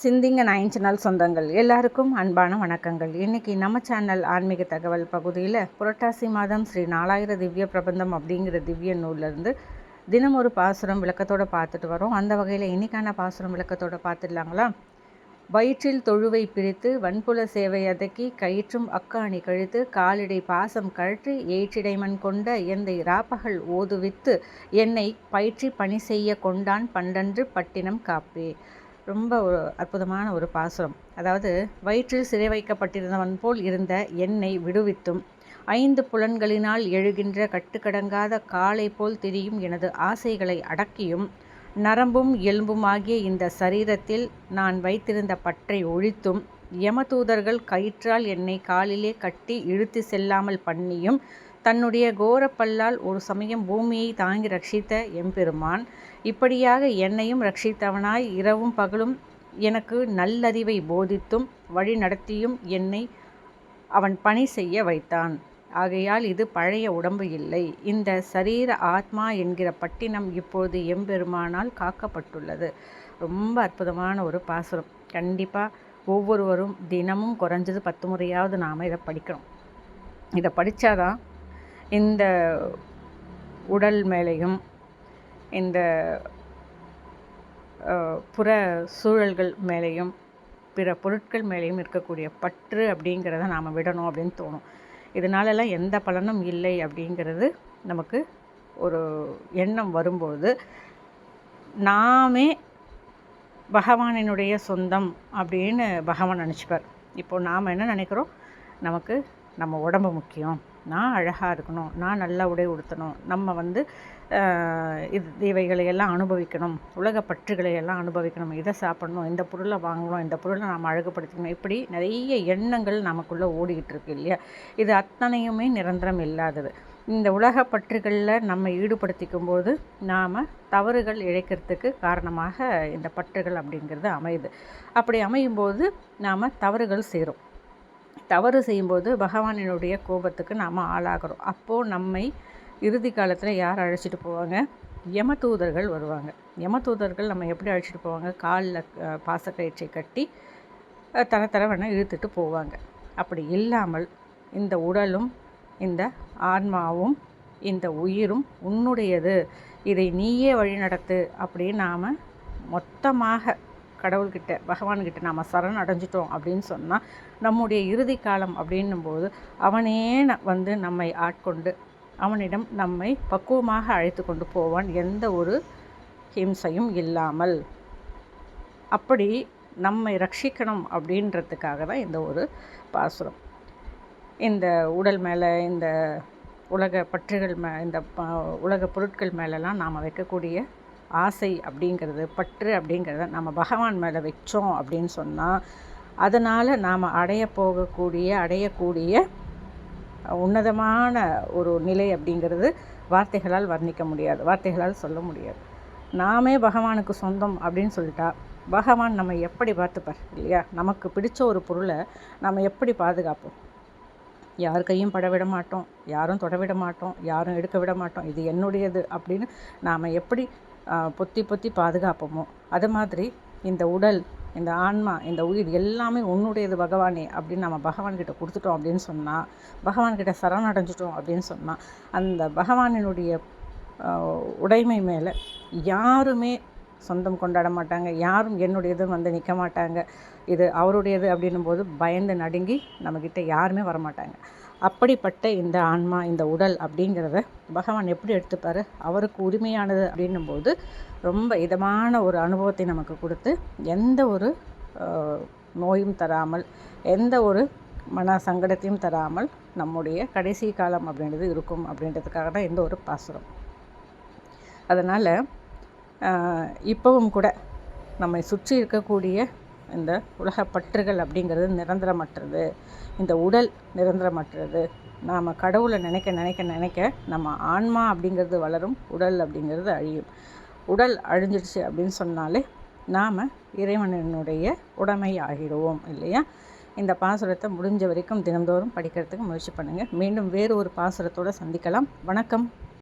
சிந்திங்க nine channel சொந்தங்கள். எல்லாருக்கும் அன்பான வணக்கங்கள். இன்றைக்கி நம்ம சேனல் ஆன்மீக தகவல் பகுதியில் புரட்டாசி மாதம் ஸ்ரீ நாலாயிர திவ்ய பிரபந்தம் அப்படிங்கிற திவ்ய நூல்லேருந்து தினம் ஒரு பாசுரம் விளக்கத்தோடு பார்த்துட்டு வரோம். அந்த வகையில் இன்றைக்கான பாசுரம் விளக்கத்தோடு பார்த்துடலாங்களா? வயிற்றில் தொழுவை பிரித்து வன்புல சேவை அதக்கி கயிற்றும் அக்காணி கழித்து காலிடை பாசம் கழற்றி ஏற்றிடைமன் கொண்ட எந்தை ராப்பகல் ஓதுவித்து என்னை பயிற்றி பணி செய்ய கொண்டான் பண்டன்று பட்டினம் காப்பே. ரொம்ப ஒரு அற்புதமான ஒரு பாசுரம். அதாவது வயிற்றில் சிறை வைக்கப்பட்டிருந்தவன் போல் இருந்த என்னை விடுவித்தும் ஐந்து புலன்களினால் எழுகின்ற கட்டுக்கடங்காத காலை போல் திரியும் எனது ஆசைகளை அடக்கியும் நரம்பும் எலும்புமாகிய இந்த சரீரத்தில் நான் வைத்திருந்த பற்றை ஒழித்தும் யமதூதர்கள் கயிற்றால் என்னை காலிலே கட்டி இழுத்து செல்லாமல் பண்ணியும் தன்னுடைய கோரப்பல்லால் ஒரு சமயம் பூமியை தாங்கி ரட்சித்த எம்பெருமான் இப்படியாக என்னையும் ரட்சித்தவனாய் இரவும் பகலும் எனக்கு நல்லறிவை போதித்தும் வழி நடத்தியும் என்னை அவன் பணி செய்ய வைத்தான். ஆகையால் இது பழைய உடம்பு இல்லை. இந்த சரீர ஆத்மா என்கிற பட்டினம் இப்போது எம்பெருமானால் காக்கப்பட்டுள்ளது. ரொம்ப அற்புதமான ஒரு பாசுரம். கண்டிப்பாக ஒவ்வொருவரும் தினமும் குறைஞ்சது பத்து முறையாவது நாம் இதை படிக்கணும். இதை படித்தாதான் இந்த உடல் மேலேயும் இந்த புற சூழல்கள் மேலேயும் பிற பொருட்கள் மேலேயும் இருக்கக்கூடிய பற்று அப்படிங்கிறத நாம் விடணும் அப்படின்னு தோணும். இதனாலலாம் எந்த பலனும் இல்லை அப்படிங்கிறது நமக்கு ஒரு எண்ணம் வரும்போது நாமே பகவானினுடைய சொந்தம் அப்படின்னு பகவான் நினச்சிப்பார். இப்போ நாம் என்ன நினைக்கிறோம்? நமக்கு நம்ம உடம்பு முக்கியம். நான் அழகாக இருக்கணும். நான் நல்ல உடை உடுத்தணும். நம்ம வந்து இது இவைகளை எல்லாம் அனுபவிக்கணும். உலக பற்றுகளை எல்லாம் அனுபவிக்கணும். இதை சாப்பிடணும். இந்த பொருளை வாங்கணும். இந்த பொருளை நாம் அழகுப்படுத்திக்கணும் இப்படி நிறைய எண்ணங்கள் நமக்குள்ளே ஓடிக்கிட்டு இருக்கு இல்லையா? இது அத்தனையுமே நிரந்தரம் இல்லாதது. இந்த உலக பற்றுகளில் நம்ம ஈடுபடுத்திக்கும் போது நாம் தவறுகள் இழைக்கிறதுக்கு காரணமாக இந்த பற்றுகள் அப்படிங்கிறது அமையுது. அப்படி அமையும் போது நாம் தவறுகள் சேரும். தவறு செய்யும்போது பகவானினுடைய கோபத்துக்கு நாம் ஆளாகிறோம். அப்போது நம்மை இறுதி காலத்தில் யார் அழைச்சிட்டு போவாங்க? யமதூதர்கள் வருவாங்க. யமதூதர்கள் நம்ம எப்படி அழைச்சிட்டு போவாங்க? காலில் பாசக்கயிற்றை கட்டி தர தரவனை இழுத்துட்டு போவாங்க. அப்படி இல்லாமல் இந்த உடலும் இந்த ஆன்மாவும் இந்த உயிரும் உன்னுடையது. இதை நீயே வழிநடத்து அப்படின்னு நாம் மொத்தமாக கடவுள்கிட்ட பகவான்கிட்ட நாம் சரண் அடைஞ்சிட்டோம் அப்படின்னு சொன்னால் நம்முடைய இறுதி காலம் அப்படின்னும்போது அவனே வந்து நம்மை ஆட்கொண்டு அவனிடம் நம்மை பக்குவமாக அழைத்து கொண்டு போவான் எந்த ஒரு ஹிம்சையும் இல்லாமல். அப்படி நம்மை ரட்சிக்கணும் அப்படின்றதுக்காக தான் இந்த ஒரு பாசுரம். இந்த உடல் மேலே இந்த உலக பற்றுகள் மே இந்த உலக பொருட்கள் மேலெலாம் நாம் வைக்கக்கூடிய ஆசை அப்படிங்கிறது பற்று அப்படிங்கிறத நம்ம பகவான் மேலே வச்சோம் அப்படின்னு சொன்னால் அதனால் நாம் அடைய போகக்கூடிய அடையக்கூடிய உன்னதமான ஒரு நிலை அப்படிங்கிறது வார்த்தைகளால் வர்ணிக்க முடியாது வார்த்தைகளால் சொல்ல முடியாது. நாமே பகவானுக்கு சொந்தம் அப்படின்னு சொல்லிட்டா பகவான் நம்ம எப்படி பார்த்துப்பார் இல்லையா? நமக்கு பிடிச்ச ஒரு பொருளை நம்ம எப்படி பாதுகாப்போம்? யார் கையும் பட விட மாட்டோம் யாரும் தொட விட மாட்டோம் யாரும் எடுக்க விட மாட்டோம் இது என்னுடையது அப்படின்னு நாம் எப்படி பொத்தி பொத்தி பாதுகாப்போமோ? அது மாதிரி இந்த உடல் இந்த ஆன்மா இந்த உயிர் எல்லாமே உன்னுடையது பகவானே அப்படின்னு நம்ம பகவான்கிட்ட கொடுத்துட்டோம் அப்படின்னு சொன்னால் பகவான்கிட்ட சரணடைஞ்சிட்டோம் அப்படின்னு சொன்னால் அந்த பகவானினுடைய உடைமை மேலே யாருமே சொந்தம் கொண்டாட மாட்டாங்க யாரும் என்னுடையதும் வந்து நிற்க மாட்டாங்க. இது அவருடையது அப்படின்னும் போது பயந்து நடுங்கி நம்மக்கிட்ட யாருமே வரமாட்டாங்க. அப்படிப்பட்ட இந்த ஆன்மா இந்த உடல் அப்படிங்கிறத பகவான் எப்படி எடுத்துப்பார்? அவருக்கு உரிமையானது அப்படின்னும் போது ரொம்ப இதமான ஒரு அனுபவத்தை நமக்கு கொடுத்து எந்த ஒரு நோயும் தராமல் எந்த ஒரு மன சங்கடத்தையும் தராமல் நம்முடைய கடைசி காலம் அப்படின்றது இருக்கும் அப்படின்றதுக்காக தான் எந்த ஒரு பாசுரம். அதனால் இப்போவும் கூட நம்மை சுற்றி இருக்கக்கூடிய இந்த உலக பற்றுகள் அப்படிங்கிறது நிரந்தரமற்றது. இந்த உடல் நிரந்தரமற்றது. நாம் கடவுளை நினைக்க நினைக்க நினைக்க நம்ம ஆன்மா அப்படிங்கிறது வளரும் உடல் அப்படிங்கிறது அழியும். உடல் அழிஞ்சிடுச்சு அப்படின்னு சொன்னாலே நாம் இறைவனினுடைய உடைமை ஆகிடுவோம் இல்லையா? இந்த பாசுரத்தை முடிஞ்ச வரைக்கும் தினந்தோறும் படிக்கிறதுக்கு முயற்சி பண்ணுங்கள் மீண்டும் வேறு ஒரு பாசுரத்தோடு சந்திக்கலாம். வணக்கம்.